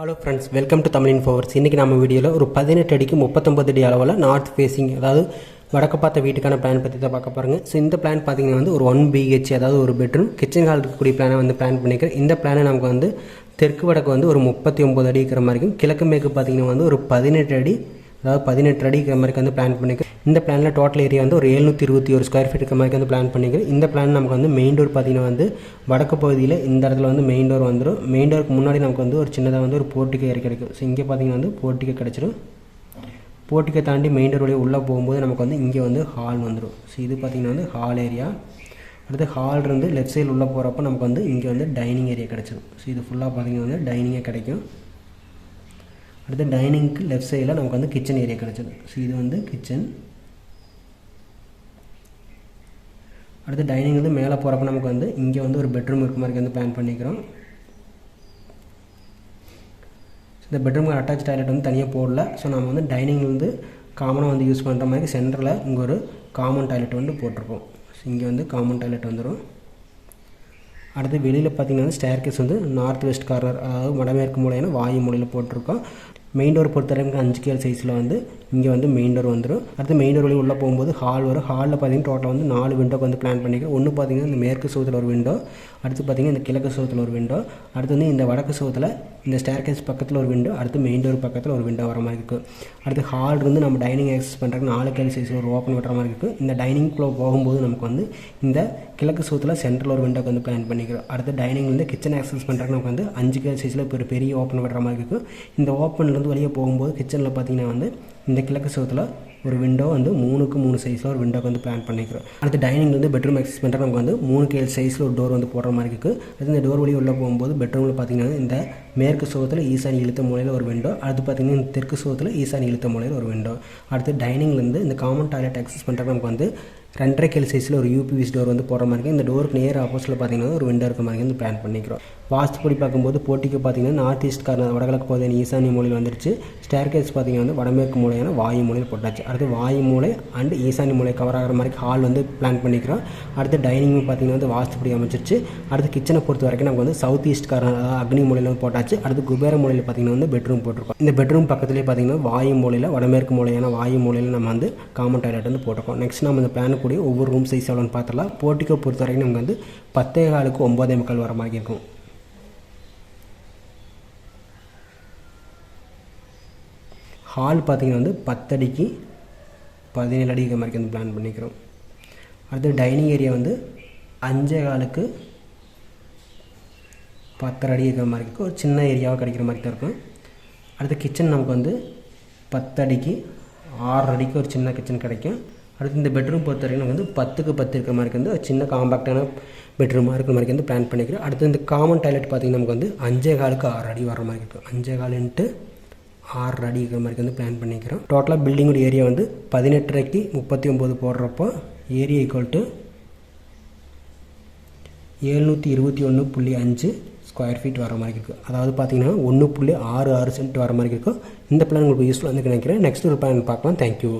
Hello friends welcome to Tamil Infoverse இன்றைக்கி நம்ம வீடியோவில் ஒரு பதினெட்டு அடிக்கு முப்பத்தொம்பது அடி அளவில் நார்த் ஃபேஸிங் அதாவது வடக்கு பார்த்த வீட்டுக்கான பிளான் பற்றி தான் பார்க்க பாருங்க ஸோ இந்த பிளான் பார்த்தீங்கன்னா வந்து ஒரு ஒன் பிஹெச் அதாவது ஒரு பெட்ரூம் கிச்சன் ஹால் இருக்கக்கூடிய பிளானை வந்து பிளான் பண்ணிக்கிறேன் இந்த பிளானை நமக்கு வந்து தெற்கு வடக்கு வந்து ஒரு முப்பத்தி ஒம்பது அடி இருக்கிற மாதிரி இருக்கும். கிழக்கு மேற்கு பார்த்தீங்கன்னா வந்து ஒரு பதினெட்டு அடி அதாவது பதினெட்டு அடி இருக்கிற மாதிரி வந்து பிளான் பண்ணிக்கிறேன் இந்த பிளானில் டோட்டல் ஏரியா வந்து ஒரு எழுநூற்றி இருபத்தி ஒரு ஸ்கொயர் ஃபீட் இருக்கிற மாதிரி வந்து பிளான் பண்ணிக்கிறேன் இந்த பிளான் நமக்கு வந்து மெயின் டோர் பார்த்தீங்கன்னா வந்து வடக்கு பகுதியில் இந்த இடத்துல வந்து மெயின் டோர் வந்துடும் மெயின் டோருக்கு முன்னாடி நமக்கு வந்து ஒரு சின்னதாக வந்து ஒரு போர்ட்டிகை ஏறி கிடைக்கும். ஸோ இங்கே பார்த்தீங்கன்னா வந்து போர்ட்டிகை கிடச்சிடும் போர்ட்டிகை தாண்டி மெயின் டோர் வழியாக உள்ளே போகும்போது நமக்கு வந்து இங்கே வந்து ஹால் வந்துடும் ஸோ இது பார்த்திங்கன்னா வந்து ஹால் ஏரியா அடுத்து ஹால் இருந்து லெஃப்ட் சைடு உள்ளே போகிறப்ப நமக்கு வந்து இங்கே வந்து டைனிங் ஏரியா கிடச்சிடும் ஸோ இது ஃபுல்லாக பார்த்திங்கன்னா வந்து டைனிங்கே கிடைக்கும். அடுத்து டைனிங்க்கு லெஃப்ட் சைடில் நமக்கு வந்து கிச்சன் ஏரியா கிடச்சிடும். ஸோ இது வந்து கிச்சன் அடுத்து டைனிங் வந்து மேலே போகிறப்ப நமக்கு வந்து இங்கே வந்து ஒரு பெட்ரூம் இருக்க மாதிரி வந்து பிளான் பண்ணிக்கிறோம். இந்த பெட்ரூமுக்கு அட்டாச் டாய்லெட் வந்து தனியாக போடல. ஸோ நம்ம வந்து டைனிங் வந்து காமனாக வந்து யூஸ் பண்ணுற மாதிரி சென்டரில் இங்கே ஒரு காமன் டாய்லெட் வந்து போட்டிருக்கோம். ஸோ இங்கே வந்து காமன் டாய்லெட் வந்துடும் அடுத்து வெளியில் பார்த்தீங்கன்னா ஸ்டேர்கேஸ் வந்து நார்த் வெஸ்ட் கார்னர் அதாவது வடமேற்கு மூலையான வாயு மூலையில் போட்டிருக்கோம். மெயின் டோர் பொறுத்தவரைக்கும் அஞ்சு கேள் சைஸில் வந்து இங்கே வந்து மெயின் டோர் வந்துடும் அடுத்து மெயின் டோர் வழி உள்ளே போகும்போது ஹால் வரும். ஹாலில் பார்த்தீங்கன்னா டோட்டல் வந்து நாலு விண்டோக்கு வந்து பிளான் பண்ணிக்கிறோம். ஒன்று பார்த்தீங்கன்னா இந்த மேற்கு சுகத்தில் ஒரு விண்டோ அடுத்து பார்த்தீங்கன்னா இந்த கிழக்கு சுகத்தில் ஒரு விண்டோ அடுத்து வந்து இந்த வடக்கு சுகத்தில் இந்த ஸ்டேர்கேஸ் பக்கத்தில் ஒரு விண்டோ அடுத்து மெயின் டோர் பக்கத்தில் ஒரு விண்டோ வர மாதிரி இருக்குது அடுத்து ஹால் இருந்து நம்ம டைனிங் ஆக்சஸ் பண்ணுறதுக்கு நாலு கேள் சைஸில் ஒரு ஓப்பன் விடுற மாதிரி இருக்குது இந்த டைனிங்குள்ளே போகும்போது நமக்கு வந்து இந்த கிழக்கு சுகத்தில் சென்ட்ரல் ஒரு விண்டோக்கு வந்து பிளான் பண்ணிக்கிறோம். அடுத்து டைனிங் வந்து கிச்சன் ஆக்சஸ் பண்ணுறதுக்கு நமக்கு வந்து அஞ்சு கேள் சைஸில் ஒரு பெரிய ஓப்பன் விடுற மாதிரி இருக்குது இந்த ஓப்பனில் ஓப்பன்லேருந்து வெளியே போகும்போது கிச்சனில் பார்த்தீங்கன்னா வந்து இந்த கிழக்கு சோத்தில் ஒரு விண்டோ வந்து மூணுக்கு மூணு சைஸில் ஒரு விண்டோக்கு வந்து பிளான் பண்ணிக்கிறோம். அடுத்து டைனிங் வந்து பெட்ரூம் எக்ஸஸ் பண்ணுற நமக்கு வந்து மூணு கேள் சைஸில் ஒரு டோர் வந்து போடுற மாதிரி இருக்குது அது இந்த டோர் வழி உள்ளே போகும்போது பெட்ரூமில் பார்த்தீங்கன்னா இந்த மேற்கு சுகத்தில் ஈசானி இழுத்த மூலையில் ஒரு விண்டோ அடுத்து பார்த்தீங்கன்னா தெற்கு சுகத்தில் ஈசானி இழுத்த மூலையில் ஒரு விண்டோ அடுத்து டைனிங்லேருந்து இந்த காமன் டாய்லெட் எக்ஸஸ் பண்ணுறது நமக்கு வந்து ரெண்டரை கேள் சைஸில் ஒரு யூபிவிஸ் டோர் வந்து போடுற மாதிரி இருக்குது இந்த டோருக்கு நேர் ஆப்போசிட்டில் பார்த்தீங்கன்னா ஒரு விண்டோ இருக்க மாதிரி வந்து பிளான் பண்ணிக்கிறோம். வாஸ்துப்படி பார்க்கும்போது போட்டிக்கு பார்த்தீங்கன்னா நார்த் ஈஸ்ட் கார்னர் வடகிழக்கு பகுதியான ஈசானி மூலையில் வந்துருச்சு. ஸ்டேர் கேஸ் பார்த்தீங்கன்னா வந்து வடமேற்கு மூலையான வாயு மூலையில் போட்டாச்சு. அடுத்து வாயு மூலை அண்ட் ஈசானி மூலை கவர் ஆகிற மாதிரி ஹால் வந்து பிளான் பண்ணிக்கிறோம். அடுத்து டைனிங் பார்த்தீங்கன்னா வந்து வாஸ்துப்படி அமைச்சிருச்சு அடுத்து கிச்சனை பொறுத்த வரைக்கும் நமக்கு வந்து சவுத் ஈஸ்ட் கார்னர் அதாவது அக்னி மூலையில் வந்து போட்டாச்சு. அடுத்து குபேர மூலையில் பார்த்தீங்கன்னா வந்து பெட்ரூம் போட்டிருக்கோம். இந்த பெட்ரூம் பக்கத்துலேயே பார்த்தீங்கன்னா வாயு மூலையில் வடமேற்கு மூலையான வாயு மூலையில் நம்ம வந்து காமன் டாய்லெட் வந்து போட்டிருக்கோம். நெக்ஸ்ட் நம்ம இந்த பிளான் கூடிய ஒவ்வொரு ரூம் சைஸ் எவ்வளோன்னு பார்த்துலாம் போர்ட்டிக்கோ பொறுத்த வரைக்கும் நமக்கு வந்து பத்தே காலுக்கு ஒம்பதே முக்கால் வர மாதிரி இருக்கும். ஹால் பார்த்தீங்கன்னா வந்து பத்தடிக்கு பதினேழு அடி இருக்கிற மாதிரி வந்து பிளான் பண்ணிக்கிறோம். அடுத்து டைனிங் ஏரியா வந்து அஞ்சே காலுக்கு பத்தரை அடி இருக்கிற மாதிரி இருக்கும் ஒரு சின்ன ஏரியாவாக கிடைக்கிற மாதிரி தான் இருக்கும். அடுத்து கிச்சன் நமக்கு வந்து பத்தடிக்கு ஆறு அடிக்கு ஒரு சின்ன கிச்சன் கிடைக்கும். அடுத்து இந்த பெட்ரூம் பொறுத்த வரைக்கும் நமக்கு வந்து பத்துக்கு பத்து இருக்கிற மாதிரி வந்து ஒரு சின்ன காம்பாக்டான பெட்ரூமாக இருக்கிற மாதிரி வந்து பிளான் பண்ணிக்கிறோம். அடுத்து இந்த காமன் டாய்லெட் பார்த்திங்கன்னா நமக்கு வந்து அஞ்சே காலுக்கு ஆறு அடி வர மாதிரி இருக்கும் அஞ்சே கால் இன்ட்டு ஆறு அடி இருக்கிற மாதிரி வந்து பிளான் பண்ணிக்கிறோம். டோட்டலாக பில்டிங்கோட ஏரியா வந்து பதினெட்டரைக்கு முப்பத்தி ஒம்பது போடுறப்போ ஏரியா ஈக்குவல் டு ஏழ்நூற்றி இருபத்தி ஒன்று புள்ளி அஞ்சு ஸ்கொயர் ஃபீட் வர மாதிரி இருக்குது அதாவது பார்த்தீங்கன்னா ஒன்று புள்ளி ஆறு ஆறு சென்ட் வர மாதிரி இருக்கும் இந்த பிளான் உங்களுக்கு யூஸ்ஃபுல்லாக வந்து நினைக்கிறேன். நெக்ஸ்ட் ஒரு பிளான் பார்க்கலாம். தேங்க்யூ